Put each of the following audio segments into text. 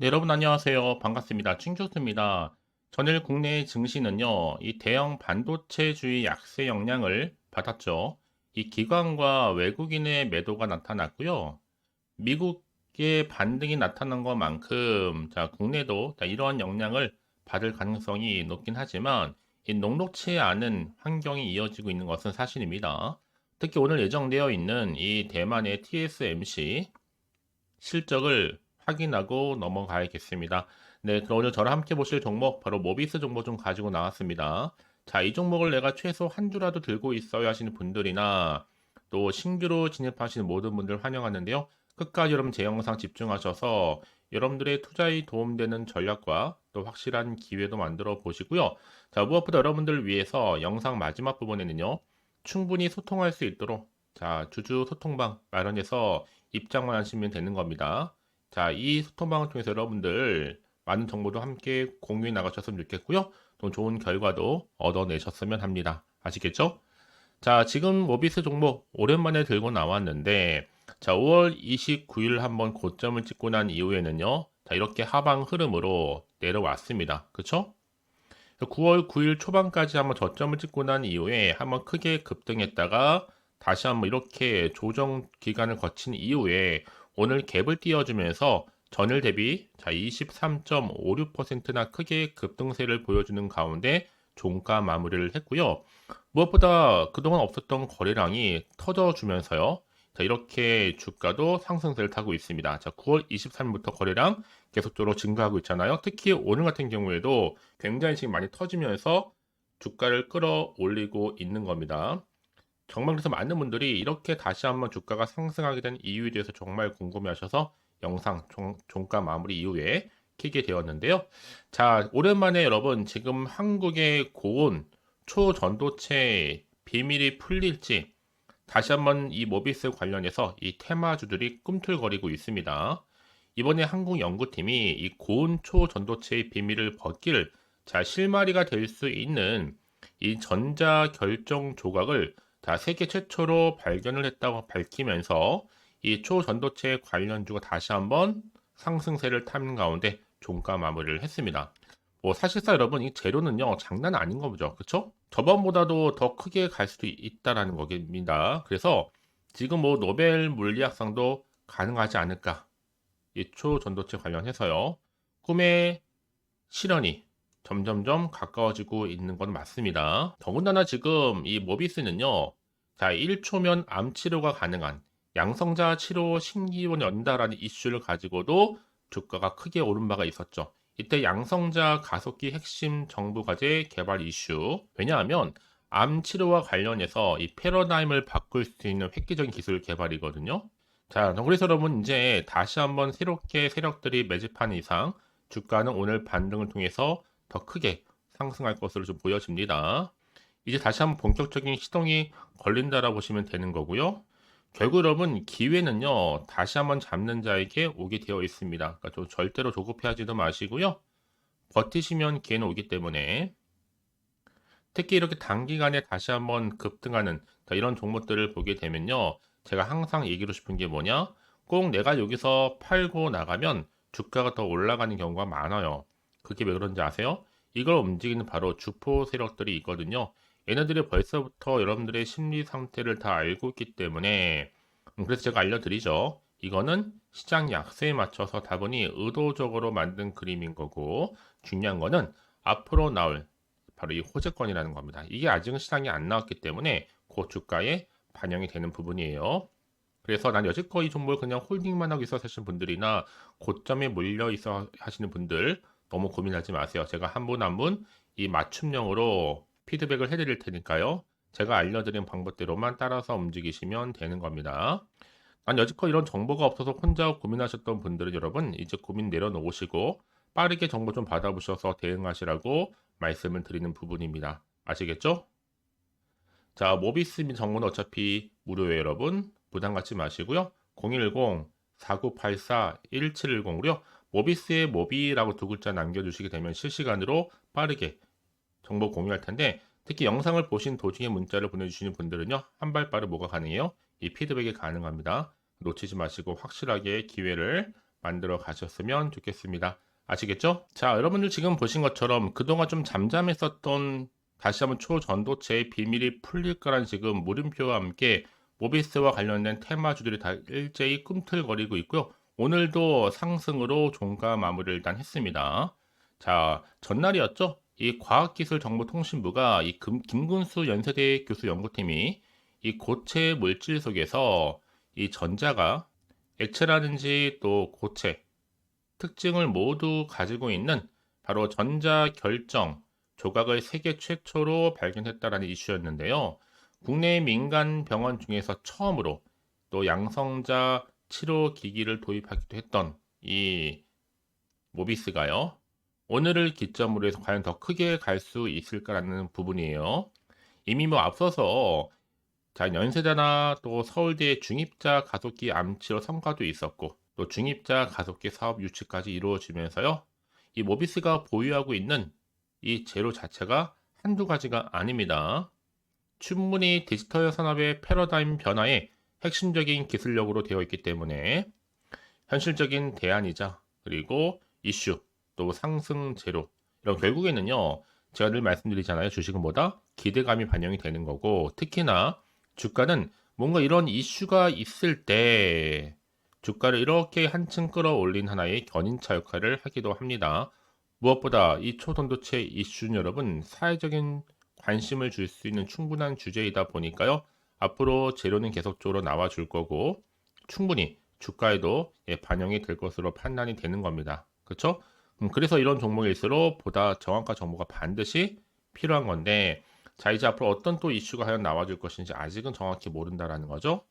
네, 여러분 안녕하세요. 반갑습니다. 칭조스입니다. 전일 국내 증시는요, 이 대형 반도체주의 약세 영향을 받았죠. 이 기관과 외국인의 매도가 나타났고요. 미국의 반등이 나타난 것만큼, 자, 국내도 자, 이러한 영향을 받을 가능성이 높긴 하지만, 이 녹록치 않은 환경이 이어지고 있는 것은 사실입니다. 특히 오늘 예정되어 있는 이 대만의 TSMC 실적을 확인하고 넘어가야겠습니다. 네, 그럼 오늘 저랑 함께 보실 종목 바로 모비스 종목 좀 가지고 나왔습니다. 자, 이 종목을 내가 최소 한 주라도 들고 있어야 하시는 분들이나 또 신규로 진입하시는 모든 분들 환영하는데요. 끝까지 여러분 제 영상 집중하셔서 여러분들의 투자에 도움되는 전략과 또 확실한 기회도 만들어 보시고요. 자, 무엇보다 여러분들을 위해서 영상 마지막 부분에는요. 충분히 소통할 수 있도록 자, 주주 소통방 마련해서 입장만 하시면 되는 겁니다. 자, 이 소통방을 통해서 여러분들 많은 정보도 함께 공유해 나가셨으면 좋겠고요. 또 좋은 결과도 얻어내셨으면 합니다. 아시겠죠? 자, 지금 모비스 종목 오랜만에 들고 나왔는데, 자, 5월 29일 한번 고점을 찍고 난 이후에는요, 자, 이렇게 하방 흐름으로 내려왔습니다. 그쵸? 9월 9일 초반까지 한번 저점을 찍고 난 이후에 한번 크게 급등했다가 다시 한번 이렇게 조정 기간을 거친 이후에 오늘 갭을 띄워주면서 전일 대비 자 23.56%나 크게 급등세를 보여주는 가운데 종가 마무리를 했고요. 무엇보다 그동안 없었던 거래량이 터져주면서요. 자, 이렇게 주가도 상승세를 타고 있습니다. 자, 9월 23일부터 거래량 계속적으로 증가하고 있잖아요. 특히 오늘 같은 경우에도 굉장히 많이 터지면서 주가를 끌어올리고 있는 겁니다. 정말 그래서 많은 분들이 이렇게 다시 한번 주가가 상승하게 된 이유에 대해서 정말 궁금해하셔서 영상 종, 종가 마무리 이후에 키게 되었는데요. 자, 오랜만에 여러분 지금 한국의 고온 초전도체 비밀이 풀릴지 다시 한번 이 모비스 관련해서 이 테마주들이 꿈틀거리고 있습니다. 이번에 한국 연구팀이 이 고온 초전도체의 비밀을 벗기를 자 실마리가 될 수 있는 이 전자 결정 조각을 자, 세계 최초로 발견을 했다고 밝히면서 이 초전도체 관련주가 다시 한번 상승세를 타는 가운데 종가 마무리를 했습니다. 뭐 사실상 여러분 이 재료는요 장난 아닌 거죠, 그렇죠? 저번보다도 더 크게 갈 수도 있다라는 겁니다. 그래서 지금 뭐 노벨 물리학상도 가능하지 않을까? 이 초전도체 관련해서요. 꿈의 실현이 점점점 가까워지고 있는 건 맞습니다. 더군다나 지금 이 모비스는요. 자, 1초면 암 치료가 가능한 양성자 치료 신기원 연다라는 이슈를 가지고도 주가가 크게 오른 바가 있었죠. 이때 양성자 가속기 핵심 정부 과제 개발 이슈. 왜냐하면 암 치료와 관련해서 이 패러다임을 바꿀 수 있는 획기적인 기술 개발이거든요. 자, 그래서 여러분 이제 다시 한번 새롭게 세력들이 매집한 이상 주가는 오늘 반등을 통해서 더 크게 상승할 것으로 좀 보여집니다. 이제 다시 한번 본격적인 시동이 걸린다라고 보시면 되는 거고요. 결국 여러분 기회는요 다시 한번 잡는 자에게 오게 되어 있습니다. 그러니까 좀 절대로 조급해하지도 마시고요. 버티시면 기회는 오기 때문에 특히 이렇게 단기간에 다시 한번 급등하는 이런 종목들을 보게 되면요. 제가 항상 얘기하고 싶은 게 뭐냐? 꼭 내가 여기서 팔고 나가면 주가가 더 올라가는 경우가 많아요. 그게 왜 그런지 아세요? 이걸 움직이는 바로 주포 세력들이 있거든요. 얘네들이 벌써부터 여러분들의 심리 상태를 다 알고 있기 때문에 음, 그래서 제가 알려드리죠. 이거는 시장 약세에 맞춰서 다분히 의도적으로 만든 그림인 거고 중요한 거는 앞으로 나올 바로 이 호재권이라는 겁니다. 이게 아직은 시장이 안 나왔기 때문에 고주가에 반영이 되는 부분이에요. 그래서 난 여지껏 이 종목을 그냥 홀딩만 하고 있어 하시는 분들이나 고점에 몰려 있어 하시는 분들 너무 고민하지 마세요. 제가 한 분 한 분 이 맞춤형으로 피드백을 해드릴 테니까요. 제가 알려드린 방법대로만 따라서 움직이시면 되는 겁니다. 난 여지껏 이런 정보가 없어서 혼자 고민하셨던 분들은 여러분 이제 고민 내려놓으시고 빠르게 정보 좀 받아보셔서 대응하시라고 말씀을 드리는 부분입니다. 아시겠죠? 자, 모비스 및 정보는 어차피 무료예요, 여러분. 부담 갖지 마시고요. 010-4984-1710으로요. 모비스의 모비라고 두 글자 남겨주시게 되면 실시간으로 빠르게 정보 공유할 텐데 특히 영상을 보신 도중에 문자를 보내주시는 분들은요 한 발 빠르 뭐가 가능해요? 이 피드백이 가능합니다. 놓치지 마시고 확실하게 기회를 만들어 가셨으면 좋겠습니다. 아시겠죠? 자, 여러분들 지금 보신 것처럼 그동안 좀 잠잠했었던 다시 한번 초전도체의 비밀이 풀릴 거란 지금 물음표와 함께 모비스와 관련된 테마주들이 다 일제히 꿈틀거리고 있고요. 오늘도 상승으로 종가 마무리를 일단 했습니다. 자, 전날이었죠? 이 과학기술정보통신부가 이 금, 김군수 연세대 교수 연구팀이 이 고체 물질 속에서 이 전자가 액체라든지 또 고체 특징을 모두 가지고 있는 바로 전자 결정 조각을 세계 최초로 발견했다라는 이슈였는데요. 국내 민간 병원 중에서 처음으로 또 양성자 치료 기기를 도입하기도 했던 이 모비스가요. 오늘을 기점으로 해서 과연 더 크게 갈 수 있을까라는 부분이에요. 이미 뭐 앞서서 자, 연세대나 또 서울대 중입자 가속기 암치료 성과도 있었고 또 중입자 가속기 사업 유치까지 이루어지면서요. 이 모비스가 보유하고 있는 이 재료 자체가 한두 가지가 아닙니다. 충분히 디지털 산업의 패러다임 변화에 핵심적인 기술력으로 되어 있기 때문에 현실적인 대안이자 그리고 이슈 또 상승 재료 이런 결국에는요 제가 늘 말씀드리잖아요 주식은 뭐다 기대감이 반영이 되는 거고 특히나 주가는 뭔가 이런 이슈가 있을 때 주가를 이렇게 한층 끌어올린 하나의 견인차 역할을 하기도 합니다. 무엇보다 이 초전도체 이슈는 여러분 사회적인 관심을 줄 수 있는 충분한 주제이다 보니까요. 앞으로 재료는 계속적으로 나와 줄 거고 충분히 주가에도 예, 반영이 될 것으로 판단이 되는 겁니다. 그렇죠? 음, 그래서 이런 종목일수록 보다 정확한 정보가 반드시 필요한 건데 자 이제 앞으로 어떤 또 이슈가 과연 나와줄 것인지 아직은 정확히 모른다라는 거죠.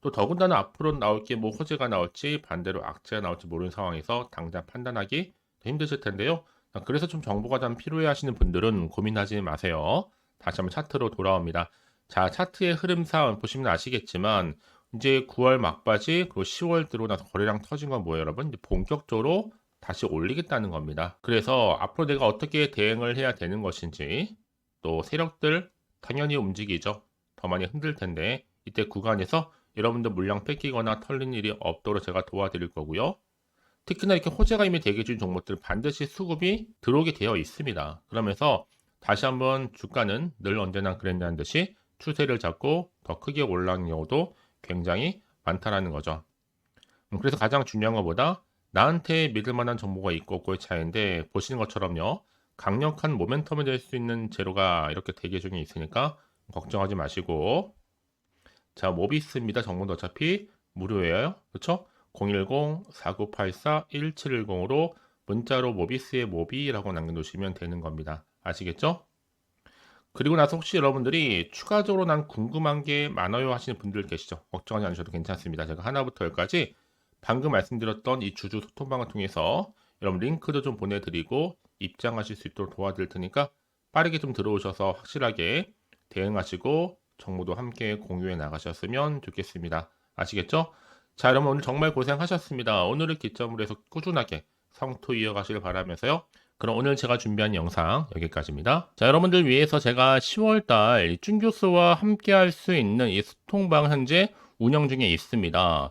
또 더군다나 앞으로 나올 게 뭐 호재가 나올지 반대로 악재가 나올지 모르는 상황에서 당장 판단하기 힘드실 텐데요. 그래서 좀 정보가 좀 필요해 하시는 분들은 고민하지 마세요. 다시 한번 차트로 돌아옵니다. 자, 차트의 흐름상 보시면 아시겠지만 이제 9월 막바지 그리고 10월 들어나서 거래량 터진 건 뭐예요, 여러분? 이제 본격적으로 다시 올리겠다는 겁니다. 그래서 앞으로 내가 어떻게 대응을 해야 되는 것인지 또 세력들 당연히 움직이죠. 더 많이 흔들 텐데 이때 구간에서 여러분들 물량 뺏기거나 털린 일이 없도록 제가 도와드릴 거고요. 특히나 이렇게 호재가 이미 대기 중 종목들 반드시 수급이 들어오게 되어 있습니다. 그러면서 다시 한번 주가는 늘 언제나 그랬다는 듯이 추세를 잡고 더 크게 올라가는 경우도 굉장히 많다라는 거죠. 음, 그래서 가장 중요한 것보다 나한테 믿을 만한 정보가 있고 없고의 차이인데 보시는 것처럼요. 강력한 모멘텀이 될 수 있는 재료가 이렇게 대기 중에 있으니까 걱정하지 마시고 자 모비스입니다. 정보는 어차피 무료예요. 그렇죠? 010-4984-1710으로 문자로 모비스의 모비라고 남겨놓으시면 되는 겁니다. 아시겠죠? 그리고 나서 혹시 여러분들이 추가적으로 난 궁금한 게 많아요 하시는 분들 계시죠? 걱정하지 않으셔도 괜찮습니다. 제가 하나부터 열까지 방금 말씀드렸던 이 주주 소통방을 통해서 여러분 링크도 좀 보내드리고 입장하실 수 있도록 도와드릴 테니까 빠르게 좀 들어오셔서 확실하게 대응하시고 정보도 함께 공유해 나가셨으면 좋겠습니다. 아시겠죠? 자, 여러분 오늘 정말 고생하셨습니다. 오늘을 기점으로 해서 꾸준하게 성토 이어가시길 바라면서요. 그럼 오늘 제가 준비한 영상 여기까지입니다. 자, 여러분들 위해서 제가 10월달 쭌교수와 함께 할 수 있는 이 소통방 현재 운영 중에 있습니다.